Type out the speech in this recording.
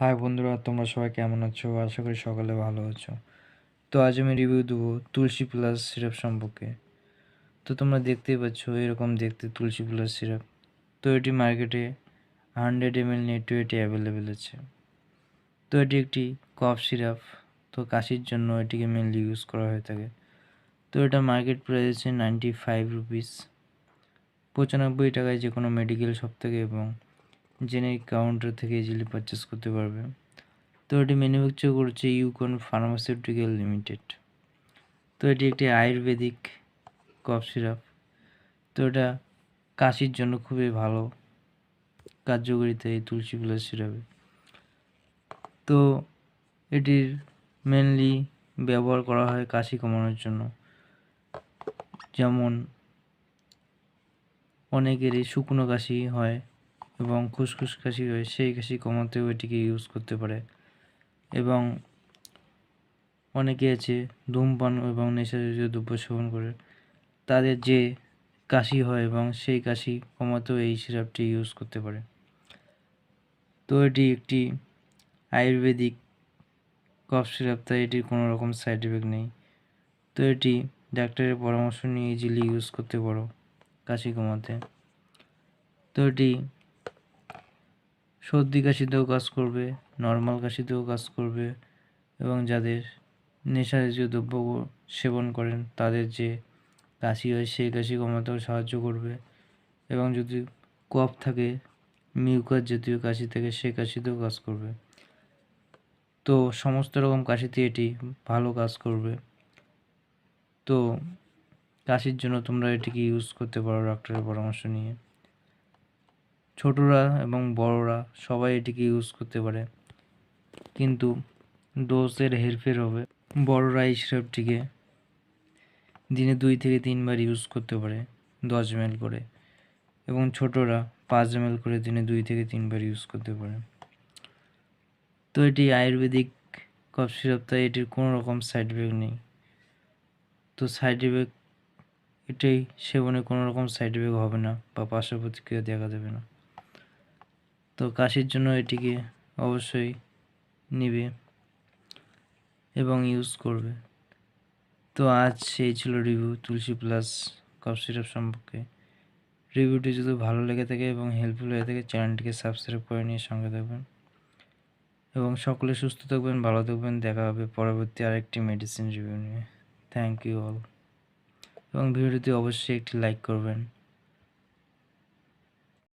High বন্ধুরা, তোমরা সবাই কেমন আছো? আশা করি সকালে ভালো আছো। তো আজ আমি রিভিউ দেবো তুলসী প্লাস সিরাপ সম্পর্কে। তো তোমরা দেখতেই পাচ্ছ, এরকম দেখতে তুলসী প্লাস সিরাপ তো এটি মার্কেটে হান্ড্রেড এম এল নেট এটি অ্যাভেলেবেল আছে। তো এটি একটি কফ সিরাপ তো কাশির জন্য এটিকে মেনলি ইউজ করা হয়ে থাকে। তো এটা মার্কেট প্রাইস আছে নাইনটি ফাইভ রুপিস পঁচানব্বই টাকায় যে কোনো মেডিকেল শপ থেকে এবং জেনেরিক কাউন্টার থেকে ইজিলি পারচেস করতে পারবে। তো এটি ম্যানুফ্যাকচার করছে ইউকন ফার্মাসিউটিক্যাল লিমিটেড তো এটি একটি আয়ুর্বেদিক কফ সিরাপ তো এটা কাশির জন্য খুবই ভালো কার্যকারিতা এই তুলসী প্লাস সিরাপে তো এটির মেনলি ব্যবহার করা হয় কাশি কমানোর জন্য। যেমন অনেকেরই শুকনো কাশি হয় এবং খুসখুস কাশি হয় সেই কাশি কমাতেও এটিকে ইউজ করতে পারে। এবং অনেকে আছে ধূমপান এবং নেশাজাতীয় দ্রব্য সেবন করে। তাদের যে কাশি হয় এবং সেই কাশি কমাতেও এই সিরাপটি ইউজ করতে পারে। তো এটি একটি আয়ুর্বেদিক কফ সিরাপ, তাই এটির কোনো রকম সাইড এফেক্ট নেই। তো এটি ডাক্তারের পরামর্শ নিয়ে ইজিলি ইউজ করতে পারো কাশি কমাতে। তো এটি সর্দি কাশিতেও কাজ করবে নর্মাল কাশিতেও কাজ করবে এবং যাদের নেশা জাতীয় দ্রব্য সেবন করেন তাদের যে কাশি হয় সেই কাশি কমাতেও সাহায্য করবে এবং যদি কফ থাকে, মিউকাস জাতীয় কাশি থাকে সেই কাশিতেও কাজ করবে। তো সমস্ত রকম কাশিতে এটি ভালো কাজ করবে। তো কাশির জন্য তোমরা এটিকে ইউজ করতে পারো ডাক্তারের পরামর্শ নিয়ে। ছোটরা এবং বড়রা সবাই এটিকে ইউজ করতে পারে। কিন্তু ডোজের হেরফের হবে বড়রা এই সিরাপটিকে দিনে দুই থেকে তিনবার ইউজ করতে পারে, দশ এম করে এবং ছোটরা পাঁচ এম করে দিনে দুই থেকে তিনবার ইউজ করতে পারে। তো এটি আয়ুর্বেদিক কফ সিরাপ, তাই এটির কোনো রকম সাইড এফেক্ট নেই। তো সাইড এফেক্ট এটাই সেবনে কোনো রকম সাইড এফেক্ট হবে না বা পার্শ্ব প্রতিক্রিয়া দেখা দেবে না। তো কাশির জন্য এটিকে অবশ্যই নিবে এবং ইউজ করবে। তো আজ সেই ছিল review Tulsi plus cough syrup সম্পর্কে। রিভিউটি যদি ভালো লেগে থাকে এবং হেল্পফুল হয়ে থাকে, চ্যানেলটিকে সাবস্ক্রাইব করে নিয়ে সঙ্গে থাকবেন। এবং সকলে সুস্থ থাকবেন, ভালো থাকবেন। দেখা হবে পরবর্তী আরেকটি মেডিসিন রিভিউ নিয়ে। থ্যাংক ইউ অল এবং ভিডিওটি অবশ্যই একটি লাইক করবেন।